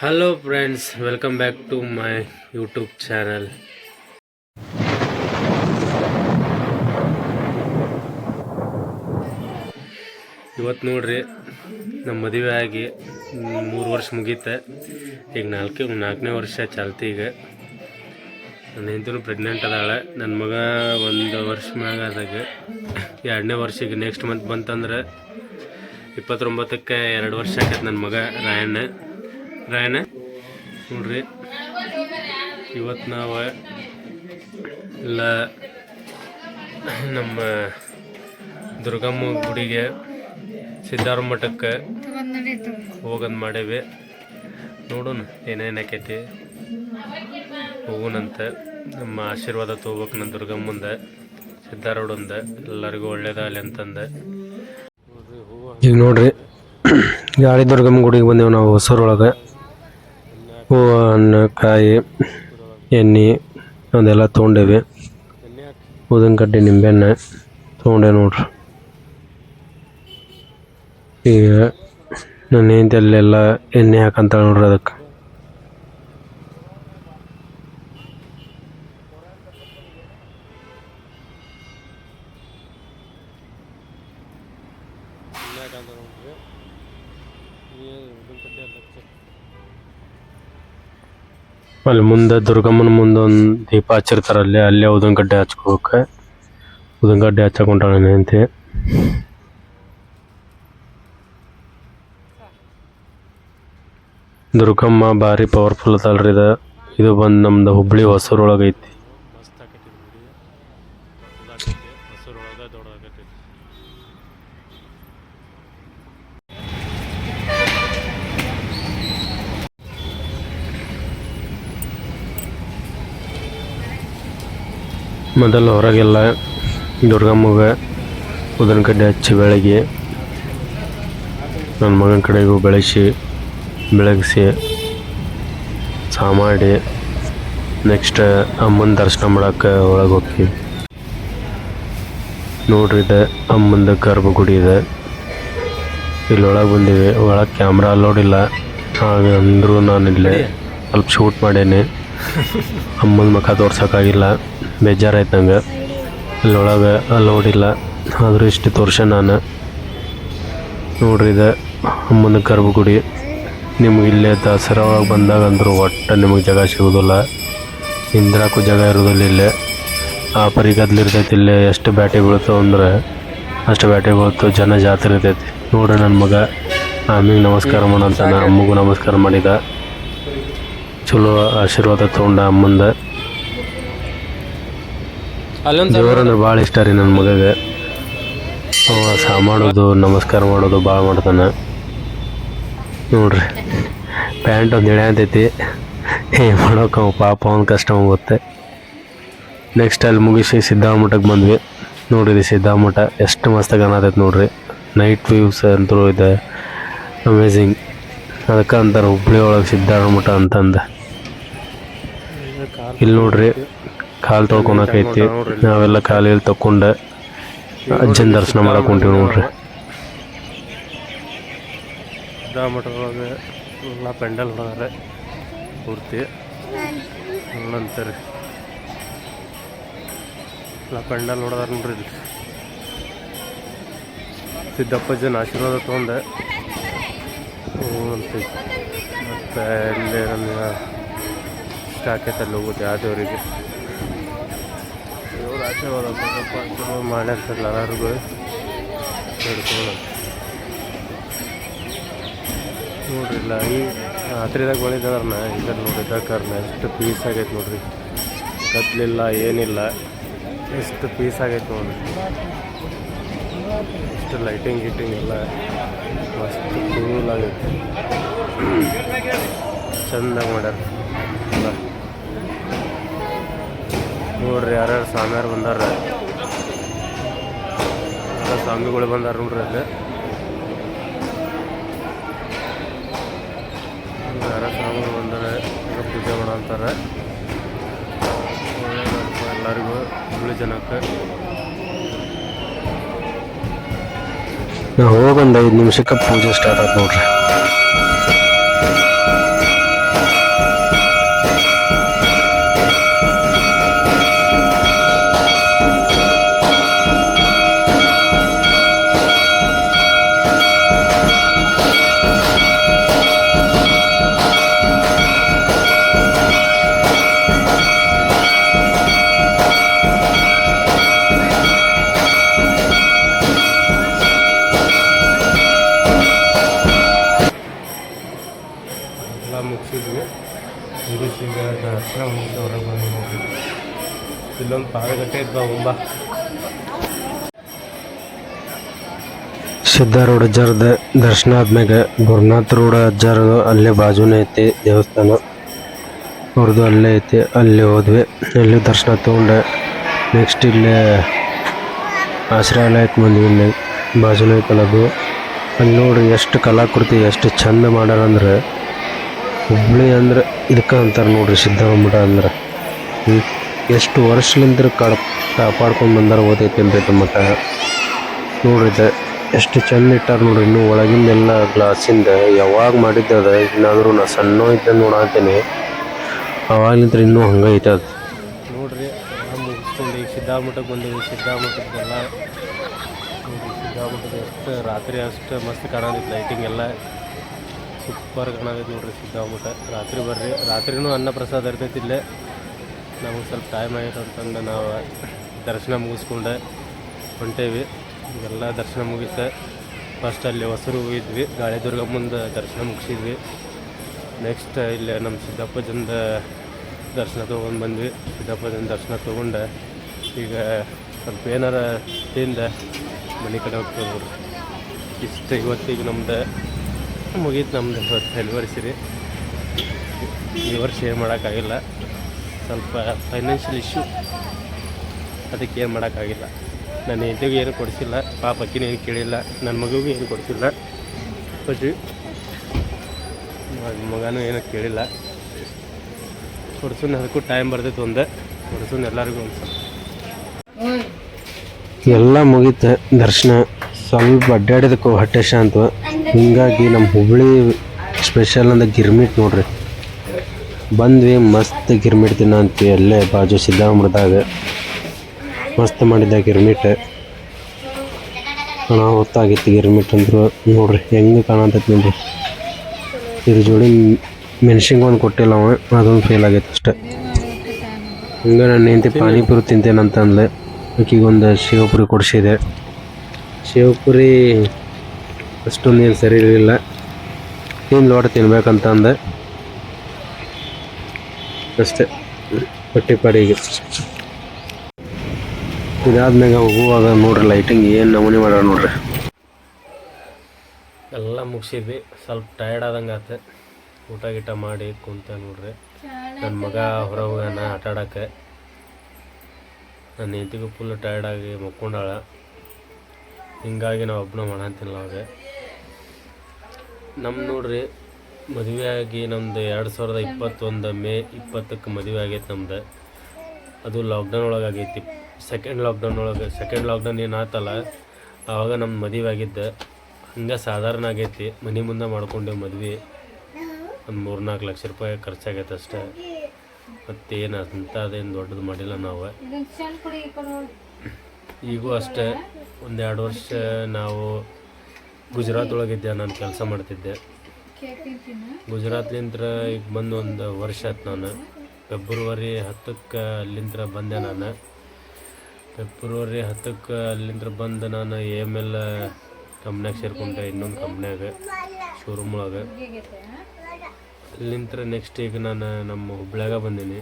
Hello friends welcome back to my YouTube channel ಇವತ್ತು ನೋಡ್ರಿ ನಮ್ಮ ಮದುವೆ ಆಗಿ ಮೂರು ವರ್ಷ ಮುಗೀತೆ. ಈಗ ನಾಲ್ಕು, ನಾಲ್ಕನೇ ವರ್ಷ ಚಾಲ್ತಿ ಈಗ. ನನ್ನ ಹೆಂಡತಿನೂ ಪ್ರೆಗ್ನೆಂಟ್ ಅದಾಳೆ. ನನ್ನ ಮಗ ಒಂದು ವರ್ಷ ಮ್ಯಾಗ ಆದಾಗ, ಎರಡನೇ ವರ್ಷಕ್ಕೆ ನೆಕ್ಸ್ಟ್ ಮಂತ್ ಬಂತಂದ್ರೆ, ಇಪ್ಪತ್ತೊಂಬತ್ತಕ್ಕೆ ಎರಡು ವರ್ಷ ಆಕೈತೆ ನನ್ನ ಮಗ ರಾಯಣ್ಣ. ರಾಯಣ್ಣ. ನೋಡ್ರಿ. ಇವತ್ತು ನಾವು ಎಲ್ಲ ನಮ್ಮ ದುರ್ಗಮ್ಮ ಗುಡಿಗೆ ಸಿದ್ಧಾರ ಮಠಕ್ಕೆ ಹೋಗೋದು ಮಾಡೇವಿ. ನೋಡೋಣ ಏನೇನು ಆಕೈತಿ. ಹೋಗೋಣಂತ ನಮ್ಮ ಆಶೀರ್ವಾದ ತೊಗೋಬೇಕು ನಮ್ಮ ದುರ್ಗಮ್ಮಂದ, ಸಿದ್ಧಾರೂಢಂದ, ಎಲ್ಲರಿಗೂ ಒಳ್ಳೇದಾಗಲಿ ಅಂತಂದ. ಈಗ ನೋಡ್ರಿ, ಗಾಳಿ ದುರ್ಗಮ್ಮ ಗುಡಿಗೆ ಬಂದೇವು ನಾವು ಹೊಸೂರೊಳಗೆ. ಹೂವು ಹಣ್ಣು ಕಾಯಿ ಎಣ್ಣೆ ಅದೆಲ್ಲ ತೊಗೊಂಡೇವಿ. ಉದಿನ ಕಡ್ಡಿ ನಿಂಬೆಹಣ್ಣು ತೊಗೊಂಡೆ ನೋಡ್ರಿ. ಈಗ ನನ್ನ ಹೆಂಡತಿ ಎಣ್ಣೆ ಹಾಕಂತಾಳೆ ನೋಡ್ರಿ ಅದಕ್ಕೆ. ಅಲ್ಲಿ ಮುಂದೆ ದುರ್ಗಮ್ಮನ ಮುಂದೆ ಒಂದು ದೀಪ ಹಚ್ಚಿರ್ತಾರೆ ಅಲ್ಲಿ ಅಲ್ಲೇ ಉದನ್ ಗಡ್ಡೆ ಹಚ್ಕೋಬೇಕು ಉದಿನ ಗಡ್ಡೆ ದುರ್ಗಮ್ಮ ಭಾರಿ ಪವರ್ಫುಲ್ ಅದಲ್ರಿ ಇದು ಇದು ಬಂದು ನಮ್ದು ಹುಬ್ಳಿ ಹೊಸೂರೊಳಗೆ ಐತಿ ಮೊದಲು ಹೊರಗೆಲ್ಲ ದುರ್ಗಮ್ಮಗೆ ಉದನ ಕಡ್ಡಿ ಹಚ್ಚಿ ಬೆಳಗ್ಗೆ ನನ್ನ ಮಗನ ಕಡೆಗೂ ಬೆಳೆಸಿ ಬೆಳಗಿಸಿ ಸಹ ಮಾಡಿ ನೆಕ್ಸ್ಟ್ ಅಮ್ಮನ ದರ್ಶನ ಮಾಡೋಕ್ಕೆ ಒಳಗೆ ಹೋಗ್ತೀವಿ ನೋಡ್ರಿ ಇದೆ ಅಮ್ಮಂದು ಗರ್ಭಗುಡಿ ಇದೆ. ಇಲ್ಲೊಳಗೆ ಒಳಗೆ ಬಂದೀವಿ ಒಳಗೆ ಕ್ಯಾಮ್ರಾ ಅಲೋಡ್ ಇಲ್ಲ. ಹಾಗೆ ಅಂದರೂ ನಾನು ಇಲ್ಲೇ ಸ್ವಲ್ಪ ಶೂಟ್ ಮಾಡೇನೆ. ಅಮ್ಮನ ಮುಖ ತೋರ್ಸೋಕ್ಕಾಗಿಲ್ಲ ಬೇಜಾರಾಯ್ತು ನಂಗೆ ಅಲ್ಲೊಳಗೆ ಅಲ್ಲಿ ನೋಡಿಲ್ಲ ಆದರೂ ಇಷ್ಟು ತೋರ್ಸ ನಾನು. ನೋಡ್ರಿ ಇದೆ ಅಮ್ಮನ ಗರ್ಭಗುಡಿ ನಿಮ್ಗೆ ಇಲ್ಲೇ ದಸರಾ ಒಳಗೆ ಬಂದಾಗ ಅಂದರೂ ಒಟ್ಟು ನಿಮಗೆ ಜಾಗ ಸಿಗೋದಿಲ್ಲ. ನಿಂದ್ರಾಕು ಜಾಗ ಇರೋದಿಲ್ಲ ಇಲ್ಲೇ. ಆ ಪರಿ ಗದ್ಲಿರ್ತೈತಿ ಇಲ್ಲೇ ಎಷ್ಟು ಬ್ಯಾಟಿ ಬೀಳ್ತಾವ ಅಂದ್ರೆ ಅಷ್ಟು ಬ್ಯಾಟಿ ಬೀಳ್ತು ಜನ ಜಾತ್ರೆ ಇರ್ತೈತಿ. ನೋಡ್ರಿ ನನ್ನ ಮಗ. ಆಮೇಲೆ ನಮಸ್ಕಾರ ಮಾಡಂತಾನ ಅಮ್ಮಗೂ ನಮಸ್ಕಾರ ಮಾಡಿದ. ಚಲೋ ಆಶೀರ್ವಾದ ತೊಗೊಂಡ ಅಮ್ಮಂದ. ದೇವರಂದ್ರೆ ಭಾಳ ಇಷ್ಟ ರೀ ನನ್ನ ಮಗಗೆ. ಅವ ಸಹ ಮಾಡೋದು ನಮಸ್ಕಾರ ಮಾಡೋದು ಭಾಳ ಮಾಡ್ತಾನೆ. ನೋಡ್ರಿ. ಪ್ಯಾಂಟ್ ಒಂದು ಇಳೆ ಅಂತೈತಿ. ಏನು ಮಾಡೋಕೆ ಅವ ಪಾಪ ಅವ್ನ ಕಷ್ಟ ಹೋಗುತ್ತೆ ನೆಕ್ಸ್ಟ್ ಅಲ್ಲಿ ಮುಗಿಸಿ ಸಿದ್ಧಾಮಠಕ್ಕೆ ಬಂದ್ವಿ. ನೋಡಿರಿ ಸಿದ್ಧಾಮಠ ಎಷ್ಟು ಮಸ್ತಾಗಿ ಕಾಣತೈತೆ ನೋಡ್ರಿ. ನೈಟ್ ವ್ಯೂಸ್ ಅಂತೂ ಇದೆ. ಅಮೇಝಿಂಗ್ ಅದಕ್ಕೆ ಅಂತಾರೆ ಹುಬ್ಳಿ ಒಳಗೆ ಸಿದ್ಧಾರಮಠ ಅಂತಂದು. ಇಲ್ಲಿ ನೋಡ್ರಿ. ಕಾಲು ತೊಳ್ಕೊಳಕೈತಿ ನಾವೆಲ್ಲ ಕಾಲಿಗೆ ತಕ್ಕೊಂಡು ಅಜ್ಜನ ದರ್ಶನ ಮಾಡಕ್ಕೆ ಹೊಂಟೀವಿ ನೋಡ್ರಿ. ಎಲ್ಲ ಪೆಂಡಲ್ ಹೊಡೆದಾರೆ. ಪೂರ್ತಿ. ಅಂತಾರೆ ಎಲ್ಲ ಪೆಂಡಲ್ ಹೊಡೆದಾರ ನೋಡ್ರಿ ಸಿದ್ದಪ್ಪಜ್ಜನ ಆಶೀರ್ವಾದ ತೊಗೊಂಡೆ. ಅಂತ. ಮತ್ತು ಇಲ್ಲಿ ನನ್ನ ಇಷ್ಟ ಆಕೈತೆ ಅಲ್ಲಿ ಹೋಗುತ್ತೆ ಆ ದೇವರಿಗೆ ಸ್ವಲ್ಪ ಚಲೋ ಎಲ್ಲರಿಗೂ. ನೋಡ್ರಿ ಇಲ್ಲ, ಈ ರಾತ್ರಿದಾಗ ಒಳಿದಾರನ ಇದ್ರ ನೋಡ್ರಿ ಕಾರಣ ಎಷ್ಟು ಪೀಸ್ ಆಗೈತೆ ನೋಡ್ರಿ. ಕತ್ಲಿಲ್ಲ, ಏನಿಲ್ಲ, ಎಷ್ಟು ಪೀಸ್ ಆಗೈತೆ ನೋಡ್ರಿ. ಎಷ್ಟು ಲೈಟಿಂಗ್ ಗೀಟಿಂಗ್ ಎಲ್ಲ ಮಸ್ತ್ ಕೂಲ್ ಆಗೈತೆ. ಚಂದಾಗಿ ಮಾಡ್ಯಾರ. ನೋಡ್ರಿ, ಯಾರ್ಯಾರು ಸ್ವಾಮಿಯಾರು ಬಂದಾರ. ಸ್ವಾಮಿಗಳು ಬಂದಾರ ನೋಡ್ರಿ ಅಲ್ಲಿ. ಯಾರ ಸ್ವಾಮಿಗಳು ಬಂದಾರೆ ಪೂಜೆ ಮಾಡಂತಾರೆ ಎಲ್ಲರಿಗೂ ಹುಬ್ಳಿ ಜನಕ್ಕೆ. ನಾವು ಹೋಗಿ ಒಂದು ಐದು ನಿಮಿಷಕ್ಕೆ ಪೂಜೆ ಸ್ಟಾರ್ಟ್ ಆಯ್ತು ನೋಡ್ರಿ. ಇಲ್ಲೊಂದು ಪಾದಗಟ್ಟೆ ಇದ್ದ ಒಂಬ ಸಿದ್ಧಾರೂಢ ಅಜ್ಜಾರದ ದರ್ಶನ ಆದ್ಮ್ಯಾಗ ಗುರುನಾಥ ರೋಡ್ ಅಜ್ಜಾರದು ಅಲ್ಲೇ ಬಾಜುನೇ ಐತಿ ದೇವಸ್ಥಾನ. ಅವ್ರದ್ದು ಅಲ್ಲೇ ಐತಿ, ಅಲ್ಲಿ ಹೋದ್ವಿ. ಅಲ್ಲಿ ದರ್ಶನ ತೊಗೊಂಡೆ ನೆಕ್ಸ್ಟ್ ಇಲ್ಲೇ ಆಶ್ರಯಾಲಯಕ್ಕೆ ಬಂದ್ವಿ ಇಲ್ಲಿ, ಬಾಜುನೇ ಅದು. ಅಲ್ಲಿ ನೋಡ್ರಿ ಎಷ್ಟು ಕಲಾಕೃತಿ, ಎಷ್ಟು ಚಂದ ಮಾಡ್ಯಾರ ಅಂದ್ರೆ ಹುಬ್ಳಿ ಅಂದ್ರೆ ಇದಕ್ಕೆ ಅಂತಾರೆ ನೋಡ್ರಿ ಸಿದ್ಧಾರೂಢ ಅಂದ್ರೆ. ಹ್ಞೂ ಎಷ್ಟು ವರ್ಷಲಿಂದ ಕಾಡ್ ಕಾಪಾಡ್ಕೊಂಡು ಬಂದಾರ ಓದೈತಿ ಅಂತ ಮಠ. ನೋಡ್ರಿ ಎಷ್ಟು ಚಂದ ಇಟ್ಟಾರ ನೋಡ್ರಿ. ಇನ್ನು ಒಳಗಿಂದೆಲ್ಲ ಗ್ಲಾಸಿಂದ ಯಾವಾಗ ಮಾಡಿದ್ದದ ಇನ್ನಾದರೂ ನಾ ಸಣ್ಣ ಇದ್ದ ನೋಡತ್ತೀನಿ ಅವಾಗ್ಲಿಂತ್ರ ಇನ್ನೂ ಹಂಗೆ ಐತೆ ಅದು. ನೋಡ್ರಿ ಮುಗಿಸ್ಕೊಂಡು ಸಿದ್ಧಾಮಠಕ್ಕೆ ಬಂದೀವಿ. ಸಿದ್ಧಾಮಠದ್ದೆಲ್ಲ ಸಿದ್ಧಾಮಠದ ಎಷ್ಟು ರಾತ್ರಿ ಅಷ್ಟು ಮಸ್ತ್ ಕಾಣತೈತಿ ಲೈಟಿಂಗ್ ಎಲ್ಲ ಸೂಪರ್ ಕಾಣೋದೈತೆ ನೋಡ್ರಿ ಸಿದ್ಧಾಮಠ ರಾತ್ರಿ ಬರ್ರಿ, ರಾತ್ರಿನೂ ಅನ್ನ ಪ್ರಸಾದ ಇರ್ತೈತಿ ಇಲ್ಲೇ. ನಮಗೆ ಸ್ವಲ್ಪ ಟೈಮ್ ಆಗಿತ್ತು ಅಂತಂದು ನಾವು ದರ್ಶನ ಮುಗಿಸ್ಕೊಂಡೆ ಹೊಂಟೇವಿ. ಎಲ್ಲ ದರ್ಶನ ಮುಗಿತೆ. ಫಸ್ಟ್ ಅಲ್ಲಿ ಹೊಸರು ಹೋಗಿದ್ವಿ. ಗಾಳಿದುರ್ಗ ಮುಂದೆ ದರ್ಶನ ಮುಗಿಸಿದ್ವಿ. ನೆಕ್ಸ್ಟ್ ಇಲ್ಲಿ ನಮ್ಮ ಸಿದ್ದಪ್ಪಜಂದ ದರ್ಶನ ತೊಗೊಂಡು ಬಂದ್ವಿ. ಸಿದ್ದಪ್ಪಜನ ದರ್ಶನ ತೊಗೊಂಡೆ. ಈಗ ಸ್ವಲ್ಪ ಏನಾರ ತಿಂದೆ. ಮನೆ ಕಡೆ ಹೋಗ್ತೀವಿ ಇಷ್ಟು ಇವತ್ತಿಗೆ ನಮ್ದು ಮುಗೀತು ನಮ್ದು. ಇವತ್ತು ರೀ ಈ ವರ್ಷ ಏನು ಮಾಡೋಕ್ಕಾಗಿಲ್ಲ. ಸ್ವಲ್ಪ ಫೈನಾನ್ಷಿಯಲ್ ಇಶ್ಯೂ ಅದಕ್ಕೆ ಏನು ಮಾಡೋಕ್ಕಾಗಿಲ್ಲ. ನನ್ನ ಹೆಂಡತಿಗೂ ಏನು ಕೊಡಿಸಿಲ್ಲ, ಪಾಪಕ್ಕಿನ ಏನು ಕೇಳಿಲ್ಲ, ನನ್ನ ಮಗುಗೂ ಏನು ಕೊಡಿಸಿಲ್ಲ. ಬಟ್ ಮಗನೂ ಏನು ಕೇಳಿಲ್ಲ. ಕೊಡ್ಸೋನ್ ಅದಕ್ಕೂ ಟೈಮ್ ಬರ್ತೈತೆ ಒಂದು. ಕೊಡ್ಸೋನ್ ಎಲ್ಲರಿಗೂ ಒಂದು ಎಲ್ಲ ಮುಗೀತು ದರ್ಶನ. ಸ್ವಲ್ಪ ಅಡ್ಡಾಡಿದಕ್ಕೂ ಹೊಟ್ಟೆ ಶಾಂತ. ಹಿಂಗಾಗಿ ನಮ್ಮ ಹುಬ್ಬಳ್ಳಿ ಸ್ಪೆಷಲ್ ಅಂದ ಗಿರ್ಮಿಟ್ ನೋಡ್ರಿ. ಬಂದ್ವಿ, ಮಸ್ತ್ ಗಿರ್ಮಿಟ್ ತಿನ್ನ ಅಂತೀವಿ, ಅಲ್ಲೇ ಬಾಜು ಸಿದ್ದಾಮೃದಾಗ ಮಸ್ತ್ ಮಾಡಿದ್ದ ಗಿರ್ಮಿಟ್. ಹಣ ಹೊತ್ತಾಗಿತ್ತು ಗಿರ್ಮಿಟ್ ಅಂದರು. ನೋಡ್ರಿ, ಹೆಂಗೆ ಕಾಣತೈತಿ ನೋಡ್ರಿ. ಇದ್ರ ಜೋಡಿ ಮೆಣಸಿನ್ಗೆ ಒಂದು ಕೊಟ್ಟಿಲ್ಲ ಅವ, ಅದೊಂದು ಫೇಲ್ ಆಗೈತೆ ಅಷ್ಟೆ. ಹಂಗೆ ನಾನು ಹೆಂಡತಿ ಪಾನಿಪುರಿ ತಿಂತೇನಂತ ಅಂದ್ಲೆ ಆಕಿಗೊಂದು ಶಿವಪುರಿ ಕೊಡಿಸಿದೆ. ಶಿವಪುರಿ ಅಷ್ಟೊಂದು ಏನು ಸರಿ ಇರಲಿಲ್ಲ. ತಿಂದು ಲೋಟ ತಿನ್ಬೇಕಂತ ಅಂದೆ ಅಷ್ಟೇ. ಹೊಟ್ಟೆ ಪಾಡಿಗೆ ಇದಾದ್ಮ್ಯಾಗ ಹೋಗುವಾಗ ನೋಡ್ರಿ ಲೈಟಿಂಗ್ ಏನು ನಮೂನೆ ಮಾಡ್ಯಾರ ನೋಡ್ರಿ. ಎಲ್ಲ ಮುಗಿಸಿದ್ವಿ. ಸ್ವಲ್ಪ ಟಯರ್ಡ್ ಆದಂಗೆ ಆತ. ಊಟ ಗೀಟ ಮಾಡಿ ಕುಂತ ನೋಡ್ರಿ. ನನ್ನ ಮಗ ಹೊರ ಹೋಗ್ಯಾನ ಆಟ ಆಡಕ್ಕೆ. ನನ್ನ ಹೆಂಡತಿಗೂ ಫುಲ್ ಟಯರ್ಡ್ ಆಗಿ ಮಕ್ಕೊಂಡಾಳ. ಹಿಂಗಾಗಿ ನಾವು ಒಬ್ಬನ ಮಾಡಂತಿಲ್ಲ ಅವಾಗ. ನಮ್ಮ ನೋಡ್ರಿ ಮದುವೆ ಆಗಿ ನಮ್ದು ಎರಡು ಸಾವಿರದ ಇಪ್ಪತ್ತೊಂದು ಮೇ ಇಪ್ಪತ್ತಕ್ಕೆ ಮದುವೆ ಆಗೈತೆ ನಮ್ದು. ಅದು ಲಾಕ್ಡೌನ್ ಒಳಗೆ ಆಗೈತಿ ಸೆಕೆಂಡ್ ಲಾಕ್ಡೌನ್ ಒಳಗೆ ಸೆಕೆಂಡ್ ಲಾಕ್ಡೌನ್ ಏನು ಆತಲ್ಲ ಆವಾಗ ನಮ್ಮ ಮದುವೆ ಆಗಿದ್ದೆ. ಹಂಗೆ ಸಾಧಾರಣ ಆಗೈತಿ. ಮನೆ ಮುಂದೆ ಮಾಡ್ಕೊಂಡೇವು ಮದ್ವೆ. ಒಂದು ಮೂರ್ನಾಲ್ಕು ಲಕ್ಷ ರೂಪಾಯಿ ಖರ್ಚಾಗೈತೆ ಅಷ್ಟೇ. ಮತ್ತೇನು ಅಂತ ದೊಡ್ಡದು ಮಾಡಿಲ್ಲ ನಾವು. ಈಗೂ ಅಷ್ಟೇ. ಒಂದು ಎರಡು ವರ್ಷ ನಾವು ಗುಜರಾತ್ ಒಳಗಿದ್ದೆ, ನಾನು ಕೆಲಸ ಮಾಡ್ತಿದ್ದೆ. ಗುಜರಾತ್ಲಿಂತ್ರ ಈಗ ಬಂದು ಒಂದು ವರ್ಷ ಆಯ್ತು ನಾನು. ಫೆಬ್ರವರಿ ಹತ್ತಕ್ಕೆ ಅಲ್ಲಿಂದ ಬಂದೆ ನಾನು. ಫೆಬ್ರವರಿ ಹತ್ತಕ್ಕೆ ಅಲ್ಲಿಂದ ಬಂದು ನಾನು ಎ ಎಂ ಎಲ್ ಕಂಪ್ನ್ಯಾಗ ಸೇರ್ಕೊಂಡೆ, ಇನ್ನೊಂದು ಕಂಪ್ನ್ಯಾಗ ಶೋರೂಮ್ ಒಳಗೆ. ಅಲ್ಲಿಂದ ನೆಕ್ಸ್ಟ್ ಈಗ ನಾನು ನಮ್ಮ ಹುಬ್ಳ್ಯಾಗ ಬಂದೀನಿ.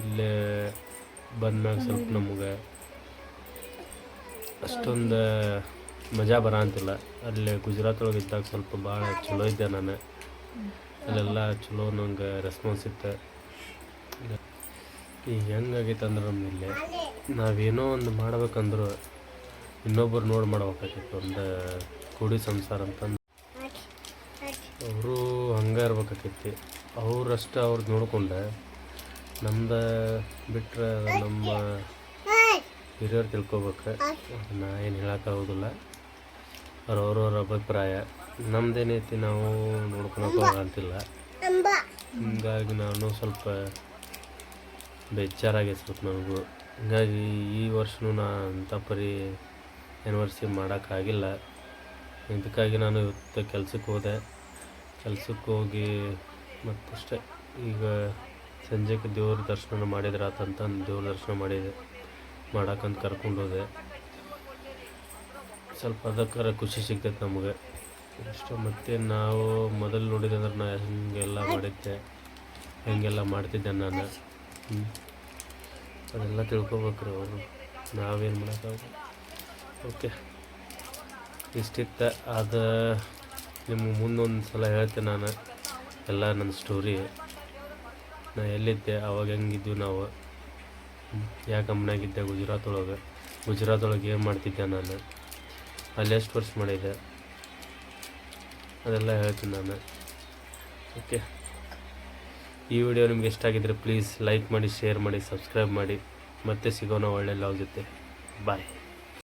ಇಲ್ಲೇ ಬಂದ್ಮ್ಯಾಗ ಸ್ವಲ್ಪ ನಮಗೆ ಅಷ್ಟೊಂದು ಮಜಾ ಬರ ಅಂತಿಲ್ಲ. ಅಲ್ಲಿ ಗುಜರಾತ್ ಒಳಗೆ ಇದ್ದಾಗ ಸ್ವಲ್ಪ ಭಾಳ ಚಲೋ ಇದ್ದೆ ನಾನು. ಅಲ್ಲೆಲ್ಲ ಚಲೋ ನಂಗೆ ರೆಸ್ಪಾನ್ಸ್ ಇತ್ತು. ಈಗ ಹೆಂಗಾಗೈತೆ ಅಂದ್ರೆ ನಮ್ಮ ಇಲ್ಲಿ. ನಾವೇನೋ ಒಂದು ಮಾಡ್ಬೇಕಂದ್ರು ಇನ್ನೊಬ್ಬರು ನೋಡಿ ಮಾಡ್ಬೇಕಾಗಿತ್ತು. ಒಂದು ಕೂಡಿ ಸಂಸಾರ ಅಂತಂದು. ಅವರು ಹಂಗೆ ಇರ್ಬೇಕಾಕೈತಿ ಅವ್ರಷ್ಟು ಅವ್ರದ್ದು ನೋಡಿಕೊಂಡೆ. ನಮ್ದು ಬಿಟ್ಟರೆ ನಮ್ಮ ಹಿರಿಯರು ತಿಳ್ಕೊಬೇಕು. ನಾ ಏನು ಹೇಳೋಕ್ಕಾಗೋದಿಲ್ಲ ಅವ್ರವ್ರವ್ರ ಅಭಿಪ್ರಾಯ. ನಮ್ದೇನೈತಿ ನಾವು ನೋಡ್ಕೊಳಕ್ಕೆ ಹೋಗಂತಿಲ್ಲ ಹಿಂಗಾಗಿ ನಾನು ಸ್ವಲ್ಪ ಬೇಜಾರಾಗೈತೆ ಸ್ವಲ್ಪ ನನಗೂ. ಹಿಂಗಾಗಿ ಈ ವರ್ಷನೂ ನಾನು ಅಂಥ ಪರಿ ಆ್ಯನಿವರ್ಸರಿ ಮಾಡೋಕ್ಕಾಗಿಲ್ಲ. ಇದಕ್ಕಾಗಿ ನಾನು ಇವತ್ತು ಕೆಲ್ಸಕ್ಕೆ ಹೋದೆ. ಕೆಲ್ಸಕ್ಕೆ ಹೋಗಿ ಮತ್ತಷ್ಟೇ ಈಗ ಸಂಜೆಗೆ ದೇವ್ರ ದರ್ಶನ ಮಾಡಿದ್ರೆ ಆತಂತ ದೇವ್ರ ದರ್ಶನ ಮಾಡಿದೆ ಮಾಡಕ್ಕಂತ ಕರ್ಕೊಂಡು ಹೋದೆ ಸ್ವಲ್ಪ ಅದಕ್ಕಾರ ಖುಷಿ ಸಿಗ್ತೈತೆ ನಮಗೆ. ಇಷ್ಟು ಮತ್ತೆ ನಾವು ಮೊದಲು ನೋಡಿದಂದ್ರೆ ನಾ ಹಿಂಗೆಲ್ಲ ಮಾಡಿದ್ದೆ. ಹೆಂಗೆಲ್ಲ ಮಾಡ್ತಿದ್ದೆ ನಾನು. ಹ್ಞೂ ಅದೆಲ್ಲ ತಿಳ್ಕೊಬೇಕ್ರಿ ಅವರು. ನಾವೇನು ಮಾಡೋಕ್ಕಾಗ ಓಕೆ. ಇಷ್ಟಿತ್ತ. ಅದು ನಿಮ್ಗೆ ಮುಂದೊಂದು ಸಲ ಹೇಳ್ತೆ ನಾನು. ಎಲ್ಲ ನನ್ನ ಸ್ಟೋರಿ ನಾ ಎಲ್ಲಿದ್ದೆ? ಅವಾಗ ಹೆಂಗಿದ್ವಿ ನಾವು? ಯಾಕೆ ಕಂಪ್ನಾಗಿದ್ದೆ ಗುಜರಾತ್ ಒಳಗೆ? ಗುಜರಾತ್ ಒಳಗೆ ಏನು ಮಾಡ್ತಿದ್ದೆ ನಾನು? ಅಲ್ಲಿ ಎಷ್ಟು ವರ್ಷ ಮಾಡಿದೆ ಅದೆಲ್ಲ ಹೇಳ್ತೀನಿ ನಾನು. ಓಕೆ ಈ ವಿಡಿಯೋ ನಿಮ್ಗೆ ಇಷ್ಟ ಆಗಿದ್ರೆ ಪ್ಲೀಸ್ ಲೈಕ್ ಮಾಡಿ ಶೇರ್ ಮಾಡಿ ಸಬ್ಸ್ಕ್ರೈಬ್ ಮಾಡಿ. ಮತ್ತೆ ಸಿಗೋಣ ಒಳ್ಳೆ ಲಾಗ್ ಜೊತೆ. ಬಾಯ್